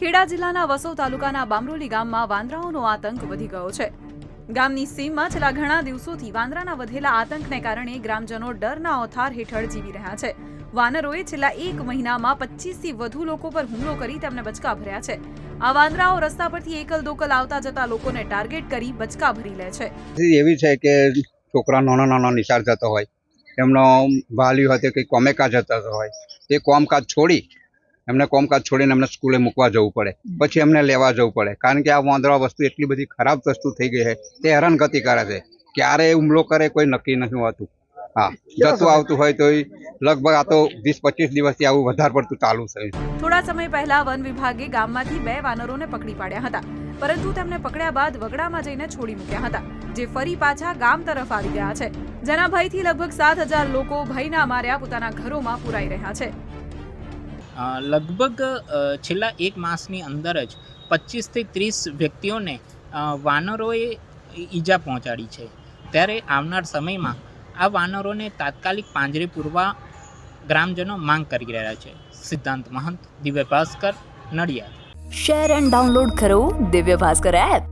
ખેડા જિલ્લાના વસો તાલુકાના બામરોલી ગામમાં વાંદરાઓનો આતંક વધી ગયો છે. ગામની સીમમાં છેલ્લા ઘણા દિવસોથી વાંદરાના વધેલા આતંકને કારણે ગ્રામજનો ડરના ઓથાર હેઠળ જીવી રહ્યા છે. વાનરોએ છેલ્લા એક મહિનામાં પચીસથી વધુ લોકો પર હુમલો કરી તેમને બચકા ભર્યા છે. આ વાંદરાઓ રસ્તા પરથી એકલ દોકલ આવતા જતા લોકોને ટાર્ગેટ કરી બચકા ભરી લે છે. એવી છે કે છોકરા નાના નાના નિશાળ જતો હોય. એમનો વાલી હોય તે કંઈ કોમેકાજ જતો હોય. એ કોમકાજ છોડી એમને કોમકાજ છોડીને એમને સ્કૂલે મૂકવા જવું પડે. પછી એમને લેવા જવું પડે. કારણ કે આ વાંદરા વસ્તુ એટલી બધી ખરાબ વસ્તુ થઈ ગઈ છે, તે હેરાનગતિ કરે છે. ક્યારે હુમલો કરે કોઈ નક્કી નથી હોતું. હા, જતું આવતું લગભગ થોડા સમય પહેલા વન વિભાગે ગામમાંથી બે વાનરોને પકડી પાડ્યા હતા. પરંતુ તેમને પકડ્યા બાદ વગડામાં જઈને છોડી મૂક્યા હતા, જે ફરી પાછા ગામ તરફ આવી ગયા છે. જેના ભયથી લગભગ સાત હજાર લોકો ભયના માર્યા પોતાના ઘરોમાં પુરાઈ રહ્યા છે. લગભગ છેલ્લા એક માસની અંદર જ પચીસથી ત્રીસ વ્યક્તિઓને વાનરોએ ઈજા પહોંચાડી છે. ત્યારે આવનાર સમયમાં આ વાનરોને તાત્કાલિક પાંજરે પૂરવા ગ્રામજનો માંગ કરી રહ્યા છે. Siddhant Mahant, Divya Bhaskar, Nadiad. Share and download કરો દિવ્ય ભાસ્કર એપ.